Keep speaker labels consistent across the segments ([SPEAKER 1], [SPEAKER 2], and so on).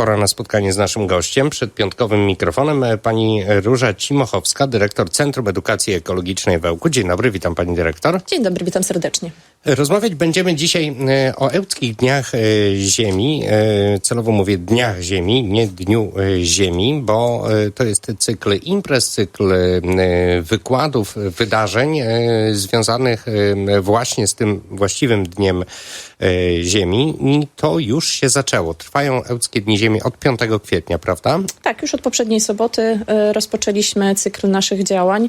[SPEAKER 1] Pora na spotkanie z naszym gościem. Przed piątkowym mikrofonem e, pani Róża Cimochowska, dyrektor Centrum Edukacji Ekologicznej w Ełku. Dzień dobry, witam pani dyrektor.
[SPEAKER 2] Dzień dobry, witam serdecznie.
[SPEAKER 1] Rozmawiać będziemy dzisiaj e, o Ełckich Dniach e, Ziemi. E, Celowo mówię Dniach Ziemi, nie Dniu Ziemi, bo to jest cykl imprez, cykl wykładów, wydarzeń związanych właśnie z tym właściwym Dniem Ziemi. I to już się zaczęło. Trwają Ełckie Dni Ziemi od 5 kwietnia, prawda?
[SPEAKER 2] Tak, już od poprzedniej soboty rozpoczęliśmy cykl naszych działań.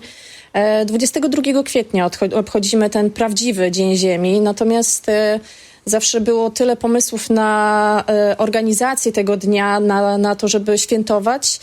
[SPEAKER 2] E, 22 kwietnia odcho- obchodzimy ten prawdziwy Dzień Ziemi, natomiast e, zawsze było tyle pomysłów na e, organizację tego dnia, na, na to, żeby świętować,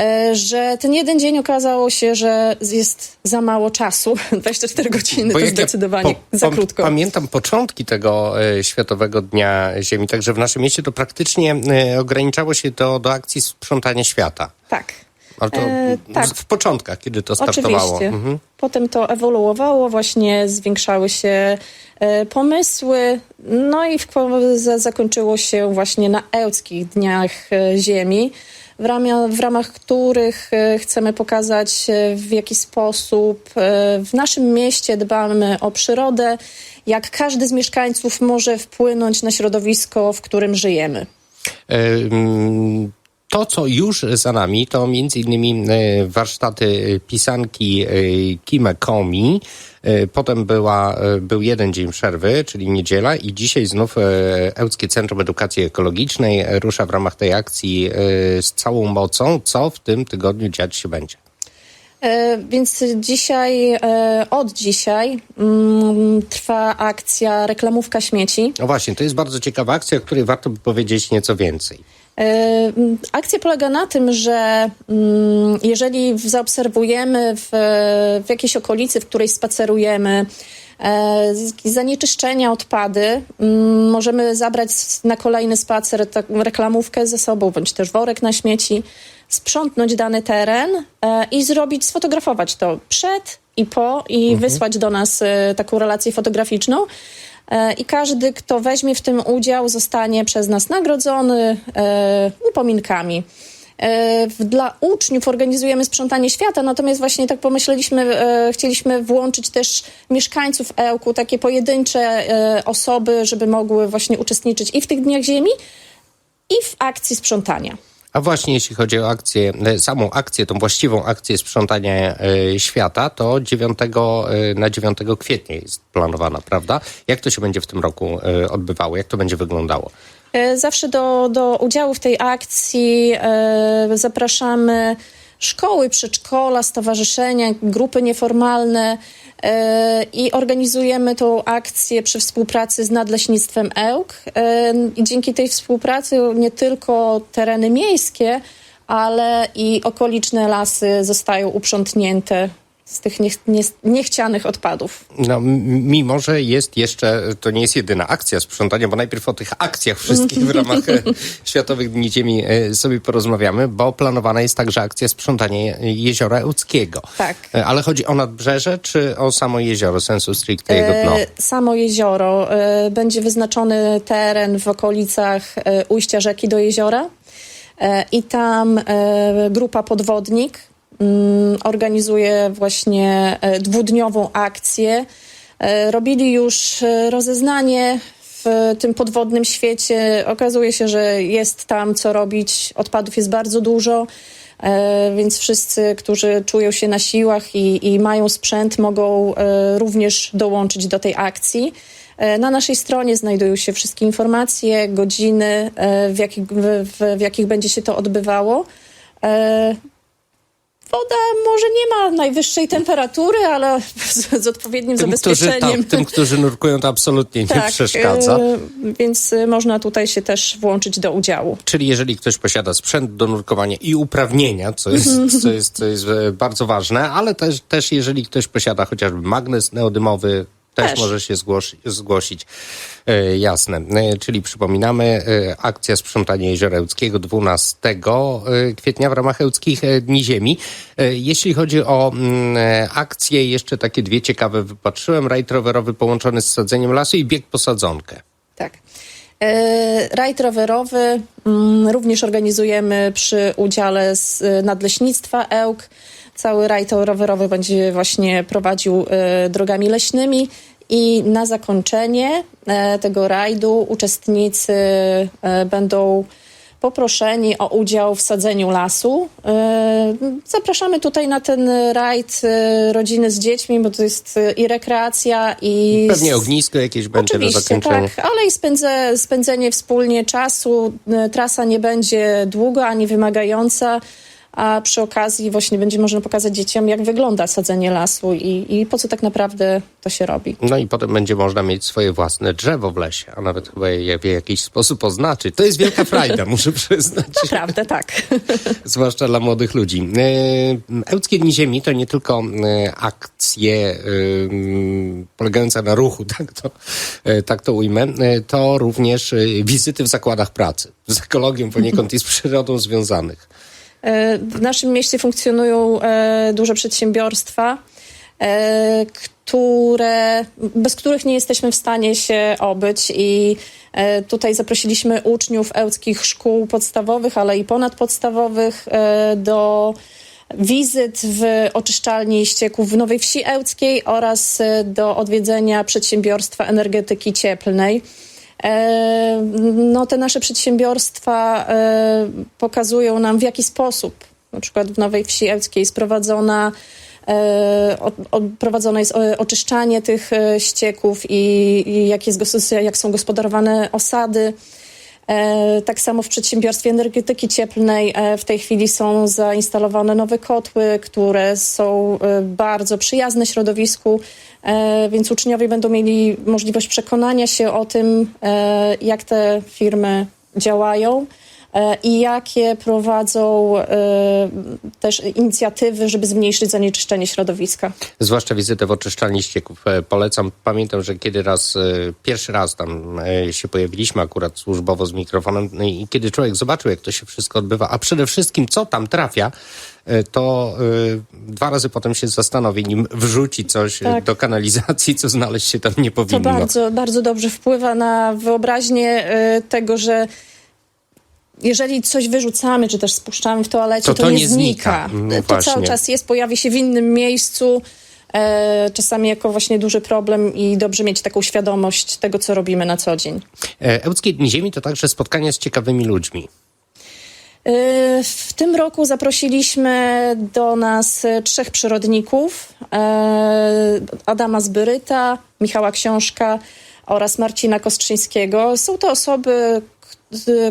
[SPEAKER 2] e, że ten jeden dzień okazało się, że jest za mało czasu. 24 godziny to
[SPEAKER 1] jak ja
[SPEAKER 2] zdecydowanie
[SPEAKER 1] po-
[SPEAKER 2] za krótko.
[SPEAKER 1] Pamiętam początki tego e, Światowego Dnia Ziemi, także w naszym mieście to praktycznie e, ograniczało się to do akcji sprzątania świata.
[SPEAKER 2] Tak.
[SPEAKER 1] Ale to
[SPEAKER 2] E, tak.
[SPEAKER 1] w początkach, kiedy to startowało.
[SPEAKER 2] Oczywiście.
[SPEAKER 1] Mhm.
[SPEAKER 2] Potem to ewoluowało, właśnie zwiększały się e, pomysły, no i w, za, zakończyło się właśnie na Ełckich Dniach e, Ziemi, w, ramia, w ramach których e, chcemy pokazać, e, w jaki sposób w naszym mieście dbamy o przyrodę, jak każdy z mieszkańców może wpłynąć na środowisko, w którym żyjemy.
[SPEAKER 1] E, mm, To, co już za nami, to między innymi e, warsztaty pisanki e, Kime Komi. E, Potem była, był jeden dzień przerwy, czyli niedziela i dzisiaj znów Ełckie Centrum Edukacji Ekologicznej rusza w ramach tej akcji z całą mocą. Co w tym tygodniu dziać się będzie?
[SPEAKER 2] Więc dzisiaj, od dzisiaj mm, trwa akcja Reklamówka Śmieci.
[SPEAKER 1] No właśnie, to jest bardzo ciekawa akcja, o której warto by powiedzieć nieco więcej.
[SPEAKER 2] E, Akcja polega na tym, że mm, jeżeli zaobserwujemy w, w jakiejś okolicy, w której spacerujemy, e, zanieczyszczenia, odpady, mm, możemy zabrać na kolejny spacer reklamówkę ze sobą, bądź też worek na śmieci, sprzątnąć dany teren e, i zrobić, sfotografować to przed i po i wysłać do nas taką relację fotograficzną. E, I każdy, kto weźmie w tym udział, zostanie przez nas nagrodzony e, upominkami. E, Dla uczniów organizujemy sprzątanie świata, natomiast właśnie tak pomyśleliśmy, chcieliśmy włączyć też mieszkańców Ełku, takie pojedyncze osoby, żeby mogły właśnie uczestniczyć i w tych Dniach Ziemi, i w akcji sprzątania.
[SPEAKER 1] A właśnie jeśli chodzi o akcję, e, samą akcję, tą właściwą akcję sprzątania e, świata, to 9 e, na 9 kwietnia jest planowana, prawda? Jak to się będzie w tym roku odbywało? Jak to będzie wyglądało?
[SPEAKER 2] Zawsze do, do udziału w tej akcji zapraszamy szkoły, przedszkola, stowarzyszenia, grupy nieformalne i organizujemy tą akcję przy współpracy z Nadleśnictwem Ełk. E, I dzięki tej współpracy nie tylko tereny miejskie, ale i okoliczne lasy zostają uprzątnięte z tych niech, nie, niechcianych odpadów.
[SPEAKER 1] No, mimo, że jest jeszcze, to nie jest jedyna akcja sprzątania, bo najpierw o tych akcjach wszystkich w ramach e, Światowych Dni Ziemi e, sobie porozmawiamy, bo planowana jest także akcja sprzątania Jeziora Ełckiego.
[SPEAKER 2] Tak.
[SPEAKER 1] E, Ale chodzi o nadbrzeże, czy o samo jezioro, sensu stricte jego dno?
[SPEAKER 2] E, Samo jezioro. e, Będzie wyznaczony teren w okolicach e, ujścia rzeki do jeziora e, i tam e, grupa Podwodnik organizuje właśnie e, dwudniową akcję. E, Robili już e, rozeznanie w tym podwodnym świecie. Okazuje się, że jest tam co robić. Odpadów jest bardzo dużo. Więc wszyscy, którzy czują się na siłach i, i mają sprzęt, mogą również dołączyć do tej akcji. Na naszej stronie znajdują się wszystkie informacje, godziny, w jakich, w, w jakich będzie się to odbywało. Woda może nie ma najwyższej temperatury, ale z, z odpowiednim
[SPEAKER 1] Tym którzy,
[SPEAKER 2] zabezpieczeniem.
[SPEAKER 1] tak, tym, którzy nurkują, to absolutnie nie
[SPEAKER 2] Tak,
[SPEAKER 1] przeszkadza.
[SPEAKER 2] e, Więc można tutaj się też włączyć do udziału.
[SPEAKER 1] Czyli jeżeli ktoś posiada sprzęt do nurkowania i uprawnienia, co jest, co jest, co jest bardzo ważne, ale też, też jeżeli ktoś posiada chociażby magnes neodymowy, też,
[SPEAKER 2] Też.
[SPEAKER 1] może się zgłosi, zgłosić. E, jasne. E, czyli przypominamy, e, akcja sprzątania Jeziora Ełckiego 12 e, kwietnia w ramach Ełckich e, Dni Ziemi. E, jeśli chodzi o mm, e, akcje, jeszcze takie dwie ciekawe wypatrzyłem. Rajd rowerowy połączony z sadzeniem lasu i bieg po sadzonkę.
[SPEAKER 2] Tak. Rajd rowerowy mm, również organizujemy przy udziale z Nadleśnictwa EłK. Cały rajd rowerowy będzie właśnie prowadził e, drogami leśnymi i na zakończenie e, tego rajdu uczestnicy e, będą poproszeni o udział w sadzeniu lasu. Zapraszamy tutaj na ten rajd rodziny z dziećmi, bo to jest i rekreacja, i
[SPEAKER 1] Pewnie ognisko jakieś będzie do
[SPEAKER 2] Oczywiście,
[SPEAKER 1] zakończenia.
[SPEAKER 2] tak, ale i spędzę, spędzenie wspólnie czasu. Trasa nie będzie długa ani wymagająca, a przy okazji właśnie będzie można pokazać dzieciom, jak wygląda sadzenie lasu i, i po co tak naprawdę to się robi.
[SPEAKER 1] No i potem będzie można mieć swoje własne drzewo w lesie, a nawet chyba je w jakiś sposób oznaczyć. To jest wielka frajda, muszę przyznać.
[SPEAKER 2] Naprawdę tak.
[SPEAKER 1] zwłaszcza dla młodych ludzi. E, Ełckie Dni Ziemi to nie tylko e, akcje e, polegające na ruchu, tak to, tak to ujmę, to również wizyty w zakładach pracy. Z ekologią poniekąd i z przyrodą związanych.
[SPEAKER 2] E, W naszym mieście funkcjonują e, duże przedsiębiorstwa, e, które, bez których nie jesteśmy w stanie się obyć i tutaj zaprosiliśmy uczniów ełckich szkół podstawowych, ale i ponadpodstawowych do wizyt w oczyszczalni ścieków w Nowej Wsi Ełckiej oraz do odwiedzenia przedsiębiorstwa energetyki cieplnej. E, No, te nasze przedsiębiorstwa e, pokazują nam, w jaki sposób na przykład w Nowej Wsi Ełckiej jest prowadzona, e, prowadzone jest oczyszczanie tych ścieków i, i jak, jest, jak są gospodarowane osady. E, Tak samo w przedsiębiorstwie energetyki cieplnej e, w tej chwili są zainstalowane nowe kotły, które są e, bardzo przyjazne środowisku, więc uczniowie będą mieli możliwość przekonania się o tym, jak te firmy działają i jakie prowadzą e, też inicjatywy, żeby zmniejszyć zanieczyszczenie środowiska.
[SPEAKER 1] Zwłaszcza wizytę w oczyszczalni ścieków. E, Polecam. Pamiętam, że kiedy raz, e, pierwszy raz tam e, się pojawiliśmy akurat służbowo z mikrofonem no i kiedy człowiek zobaczył, jak to się wszystko odbywa, a przede wszystkim co tam trafia, e, to e, dwa razy potem się zastanowi, nim wrzuci coś e,
[SPEAKER 2] Tak.
[SPEAKER 1] do kanalizacji, co znaleźć się tam nie
[SPEAKER 2] To
[SPEAKER 1] powinno.
[SPEAKER 2] bardzo, bardzo dobrze wpływa na wyobraźnię e, tego, że jeżeli coś wyrzucamy, czy też spuszczamy w toalecie,
[SPEAKER 1] To
[SPEAKER 2] to,
[SPEAKER 1] to
[SPEAKER 2] nie,
[SPEAKER 1] nie znika.
[SPEAKER 2] znika.
[SPEAKER 1] No
[SPEAKER 2] to
[SPEAKER 1] właśnie.
[SPEAKER 2] cały czas jest, pojawi się w innym miejscu, e, czasami jako właśnie duży problem i dobrze mieć taką świadomość tego, co robimy na co dzień.
[SPEAKER 1] E, Ełckie Dni Ziemi to także spotkania z ciekawymi ludźmi.
[SPEAKER 2] Y, W tym roku zaprosiliśmy do nas y, trzech przyrodników: e, Adama Zbyryta, Michała Książka oraz Marcina Kostrzyńskiego. Są to osoby,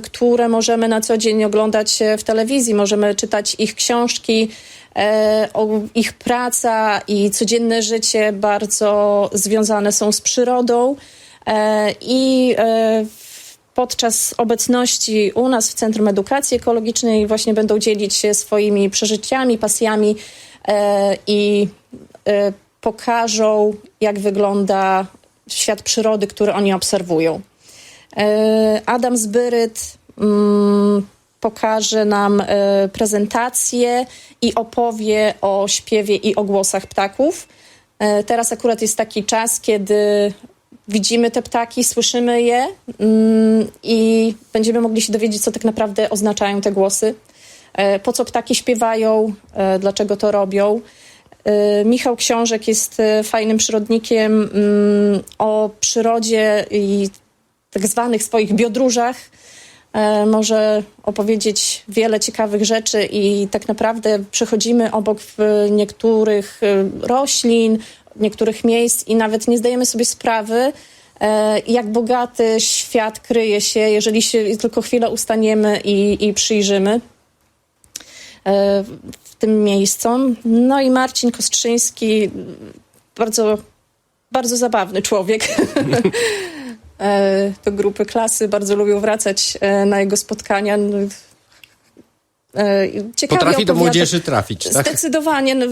[SPEAKER 2] które możemy na co dzień oglądać e, w telewizji, możemy czytać ich książki. e, Ich praca i codzienne życie bardzo związane są z przyrodą. E, I podczas obecności u nas w Centrum Edukacji Ekologicznej właśnie będą dzielić się swoimi przeżyciami, pasjami i pokażą, jak wygląda świat przyrody, który oni obserwują. E, Adam Zbyryt mm, pokaże nam e, prezentację i opowie o śpiewie i o głosach ptaków. E, Teraz akurat jest taki czas, kiedy widzimy te ptaki, słyszymy je mm, i będziemy mogli się dowiedzieć, co tak naprawdę oznaczają te głosy, po co ptaki śpiewają, dlaczego to robią. Michał Książek jest fajnym przyrodnikiem mm, o przyrodzie i tak zwanych swoich biodróżach. E, Może opowiedzieć wiele ciekawych rzeczy i tak naprawdę przechodzimy obok niektórych e, roślin, niektórych miejsc i nawet nie zdajemy sobie sprawy, e, jak bogaty świat kryje się, jeżeli się tylko chwilę ustaniemy i, i przyjrzymy w tym miejscom. No i Marcin Kostrzyński, bardzo, bardzo zabawny człowiek. E, Do grupy klasy bardzo lubią wracać e, na jego spotkania. No, e, ciekawie
[SPEAKER 1] Potrafi do młodzieży trafić, tak?
[SPEAKER 2] Zdecydowanie, no,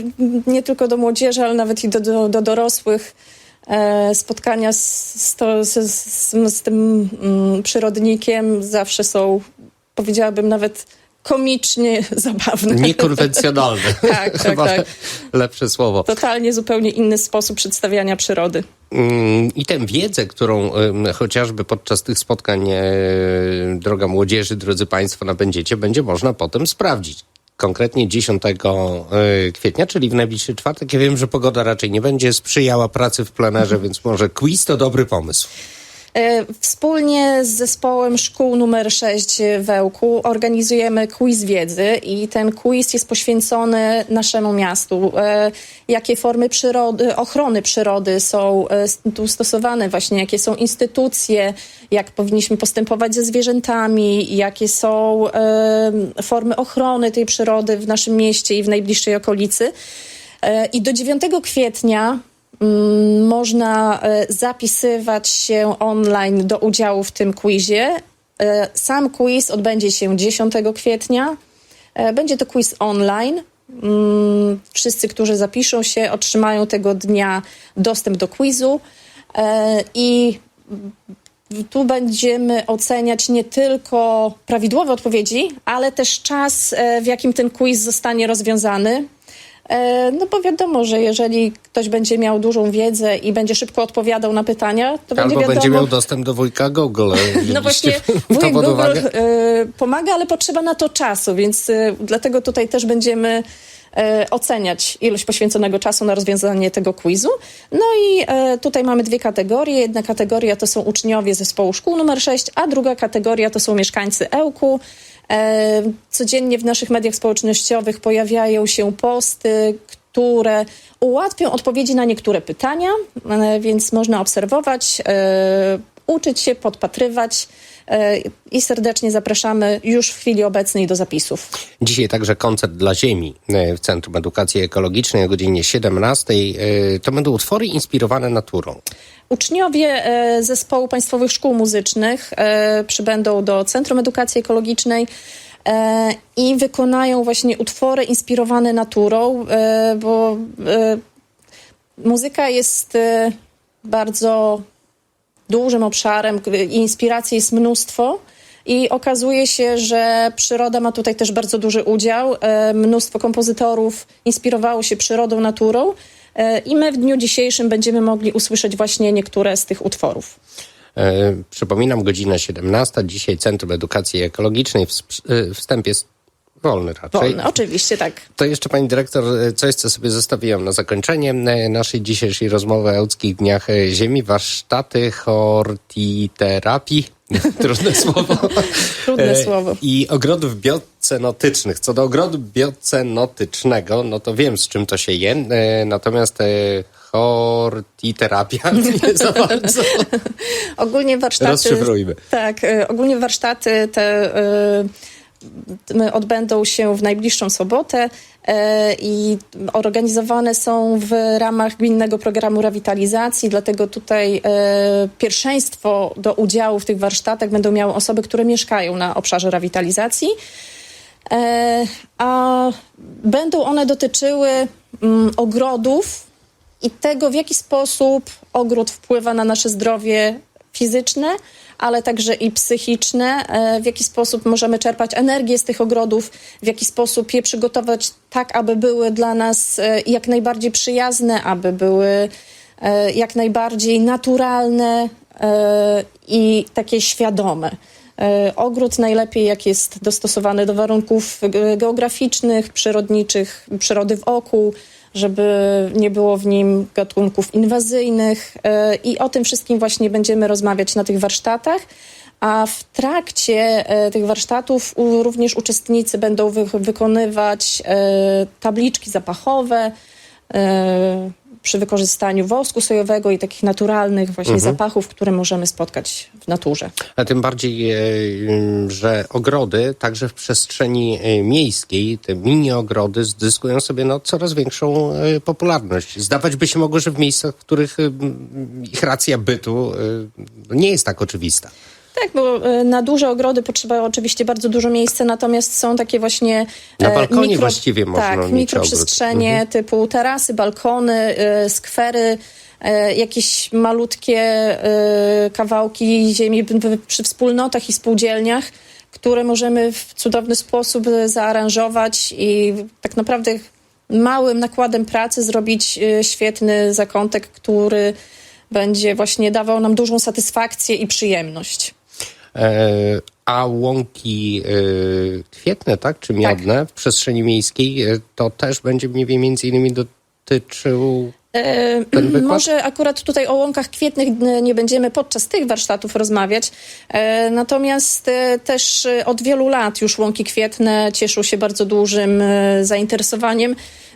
[SPEAKER 2] nie tylko do młodzieży, ale nawet i do, do, do dorosłych. Spotkania z, z, z, z tym mm, przyrodnikiem zawsze są, powiedziałabym, nawet komicznie zabawne.
[SPEAKER 1] Niekonwencjonalne.
[SPEAKER 2] Tak, tak,
[SPEAKER 1] Chyba
[SPEAKER 2] tak.
[SPEAKER 1] lepsze słowo.
[SPEAKER 2] Totalnie zupełnie inny sposób przedstawiania przyrody.
[SPEAKER 1] Mm, I tę wiedzę, którą chociażby podczas tych spotkań, e, droga młodzieży, drodzy Państwo, nabędziecie, będzie można potem sprawdzić. Konkretnie 10 e, kwietnia, czyli w najbliższy czwartek. Ja wiem, że pogoda raczej nie będzie sprzyjała pracy w plenerze, więc może quiz to dobry pomysł.
[SPEAKER 2] E, Wspólnie z zespołem szkół numer 6 w Ełku organizujemy quiz wiedzy i ten quiz jest poświęcony naszemu miastu. E, Jakie formy przyrody, ochrony przyrody są e, tu stosowane właśnie, jakie są instytucje, jak powinniśmy postępować ze zwierzętami, jakie są formy ochrony tej przyrody w naszym mieście i w najbliższej okolicy. I do 9 kwietnia można e, zapisywać się online do udziału w tym quizie. E, Sam quiz odbędzie się 10 kwietnia. E, Będzie to quiz online. Mm, Wszyscy, którzy zapiszą się, otrzymają tego dnia dostęp do quizu. I tu będziemy oceniać nie tylko prawidłowe odpowiedzi, ale też czas, w jakim ten quiz zostanie rozwiązany. E, No bo wiadomo, że jeżeli ktoś będzie miał dużą wiedzę i będzie szybko odpowiadał na pytania, to będzie
[SPEAKER 1] Albo
[SPEAKER 2] wiadomo...
[SPEAKER 1] będzie miał dostęp do wujka Google.
[SPEAKER 2] No właśnie, wujek Google e, pomaga, ale potrzeba na to czasu, więc e, dlatego tutaj też będziemy e, oceniać ilość poświęconego czasu na rozwiązanie tego quizu. No i e, tutaj mamy dwie kategorie. Jedna kategoria to są uczniowie zespołu szkół numer 6, a druga kategoria to są mieszkańcy Ełku. E, Codziennie w naszych mediach społecznościowych pojawiają się posty, które ułatwią odpowiedzi na niektóre pytania, e, więc można obserwować, e, uczyć się, podpatrywać e, i serdecznie zapraszamy już w chwili obecnej do zapisów.
[SPEAKER 1] Dzisiaj także koncert dla Ziemi e, w Centrum Edukacji Ekologicznej o godzinie 17. E, To będą utwory inspirowane naturą.
[SPEAKER 2] Uczniowie Zespołu Państwowych Szkół Muzycznych przybędą do Centrum Edukacji Ekologicznej i wykonają właśnie utwory inspirowane naturą, bo muzyka jest bardzo dużym obszarem inspiracji jest mnóstwo. I okazuje się, że przyroda ma tutaj też bardzo duży udział. E, Mnóstwo kompozytorów inspirowało się przyrodą, naturą. E, I my w dniu dzisiejszym będziemy mogli usłyszeć właśnie niektóre z tych utworów.
[SPEAKER 1] E, Przypominam, godzina 17. Dzisiaj Centrum Edukacji Ekologicznej. Wsp- e, Wstęp jest wolny raczej.
[SPEAKER 2] Wolne, oczywiście, tak.
[SPEAKER 1] To jeszcze pani dyrektor, e, coś co sobie zostawiłam na zakończenie e, naszej dzisiejszej rozmowy o Ełckich Dniach e, Ziemi. Warsztaty hortiterapii. Trudne słowo.
[SPEAKER 2] Trudne słowo.
[SPEAKER 1] I ogrodów biocenotycznych. Co do ogrodu biocenotycznego, no to wiem z czym to się je. Natomiast hortiterapia nie za bardzo.
[SPEAKER 2] Ogólnie warsztaty.
[SPEAKER 1] Rozszyfrujmy.
[SPEAKER 2] Tak, ogólnie warsztaty te odbędą się w najbliższą sobotę e, i organizowane są w ramach gminnego programu rewitalizacji, dlatego tutaj e, pierwszeństwo do udziału w tych warsztatach będą miały osoby, które mieszkają na obszarze rewitalizacji. E, a będą one dotyczyły mm, ogrodów i tego, w jaki sposób ogród wpływa na nasze zdrowie fizyczne, ale także i psychiczne, e, w jaki sposób możemy czerpać energię z tych ogrodów, w jaki sposób je przygotować tak, aby były dla nas e, jak najbardziej przyjazne, aby były e, jak najbardziej naturalne i takie świadome. Ogród najlepiej, jak jest dostosowany do warunków geograficznych, przyrodniczych, przyrody wokół, żeby nie było w nim gatunków inwazyjnych. E, I o tym wszystkim właśnie będziemy rozmawiać na tych warsztatach. A w trakcie e, tych warsztatów również uczestnicy będą wy, wykonywać e, tabliczki zapachowe przy wykorzystaniu wosku sojowego i takich naturalnych właśnie zapachów, które możemy spotkać w naturze.
[SPEAKER 1] A tym bardziej, e, że ogrody także w przestrzeni e, miejskiej, te mini ogrody zdyskują sobie no, coraz większą e, popularność. Zdawać by się mogło, że w miejscach, w których ich racja bytu nie jest tak oczywista.
[SPEAKER 2] Tak, bo e, na duże ogrody potrzeba oczywiście bardzo dużo miejsca, natomiast są takie właśnie...
[SPEAKER 1] Na
[SPEAKER 2] e,
[SPEAKER 1] balkonie właściwie można
[SPEAKER 2] Tak,
[SPEAKER 1] mieć Mhm.
[SPEAKER 2] mikroprzestrzenie typu tarasy, balkony, e, skwery, jakieś malutkie kawałki ziemi przy wspólnotach i spółdzielniach, które możemy w cudowny sposób zaaranżować i tak naprawdę małym nakładem pracy zrobić świetny zakątek, który będzie właśnie dawał nam dużą satysfakcję i przyjemność.
[SPEAKER 1] E, a łąki e, kwietne, tak, czy miodne w przestrzeni miejskiej, e, to też będzie mniej między innymi dotyczył?
[SPEAKER 2] Może akurat tutaj o łąkach kwietnych nie będziemy podczas tych warsztatów rozmawiać, natomiast też od wielu lat już łąki kwietne cieszą się bardzo dużym zainteresowaniem.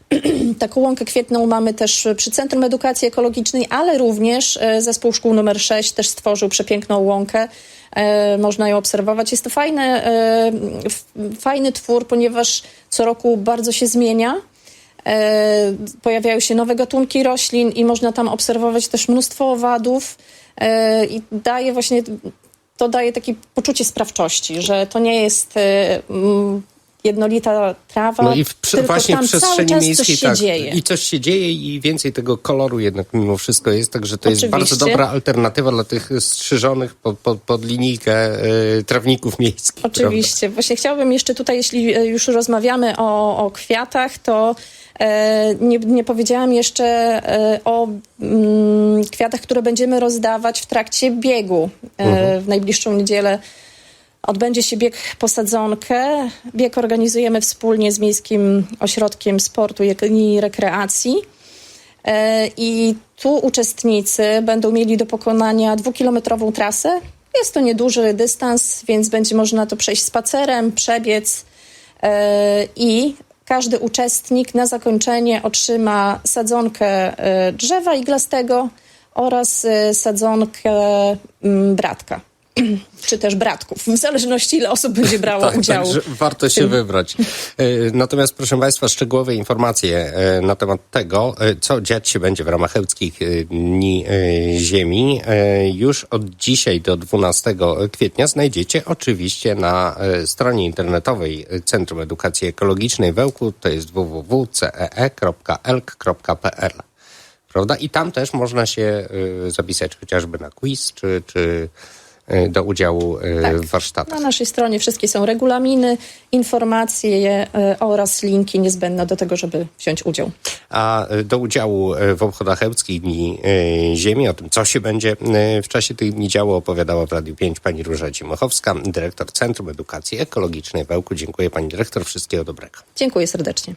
[SPEAKER 2] Taką łąkę kwietną mamy też przy Centrum Edukacji Ekologicznej, ale również zespół szkół numer 6 też stworzył przepiękną łąkę. E, Można ją obserwować. Jest to fajny, e, fajny twór, ponieważ co roku bardzo się zmienia. E, pojawiają się nowe gatunki roślin i można tam obserwować też mnóstwo owadów i daje właśnie, to daje takie poczucie sprawczości, że to nie jest jednolita trawa,
[SPEAKER 1] No i w, właśnie w przestrzeni
[SPEAKER 2] czas
[SPEAKER 1] miejskiej
[SPEAKER 2] coś się
[SPEAKER 1] tak.
[SPEAKER 2] dzieje.
[SPEAKER 1] I coś się dzieje i więcej tego koloru jednak mimo wszystko jest, także to jest
[SPEAKER 2] Oczywiście.
[SPEAKER 1] bardzo dobra alternatywa dla tych strzyżonych pod, pod, pod linijkę y, trawników miejskich. prawda?
[SPEAKER 2] Oczywiście. Właśnie chciałabym jeszcze tutaj, jeśli e, już rozmawiamy o, o kwiatach, to e, nie, nie powiedziałam jeszcze e, o mm, kwiatach, które będziemy rozdawać w trakcie biegu. E, W najbliższą niedzielę odbędzie się bieg posadzonkę. Bieg organizujemy wspólnie z Miejskim Ośrodkiem Sportu i Rekreacji. E, I tu uczestnicy będą mieli do pokonania dwukilometrową trasę. Jest to nieduży dystans, więc będzie można to przejść spacerem, przebiec e, i każdy uczestnik na zakończenie otrzyma sadzonkę e, drzewa iglastego oraz sadzonkę mm, bratka. Czy też bratków, w zależności ile osób będzie brało
[SPEAKER 1] Tak,
[SPEAKER 2] udział.
[SPEAKER 1] warto się wybrać. E, Natomiast, proszę Państwa, szczegółowe informacje e, na temat tego, e, co dziać się będzie w ramach Chełckich e, Dni Ziemi, już od dzisiaj do 12 kwietnia znajdziecie oczywiście na stronie internetowej Centrum Edukacji Ekologicznej Wełku, to jest www.cee.elk.pl. Prawda? I tam też można się zapisać chociażby na quiz, czy, czy do udziału e,
[SPEAKER 2] Tak.
[SPEAKER 1] w warsztatach.
[SPEAKER 2] Na naszej stronie wszystkie są regulaminy, informacje e, oraz linki niezbędne do tego, żeby wziąć udział.
[SPEAKER 1] A do udziału w obchodach Chełckich Dni Ziemi, o tym, co się będzie w czasie tych dni działo, opowiadała w Radiu 5 pani Róża Cimochowska, dyrektor Centrum Edukacji Ekologicznej w Ełku. Dziękuję pani dyrektor, wszystkiego dobrego.
[SPEAKER 2] Dziękuję serdecznie.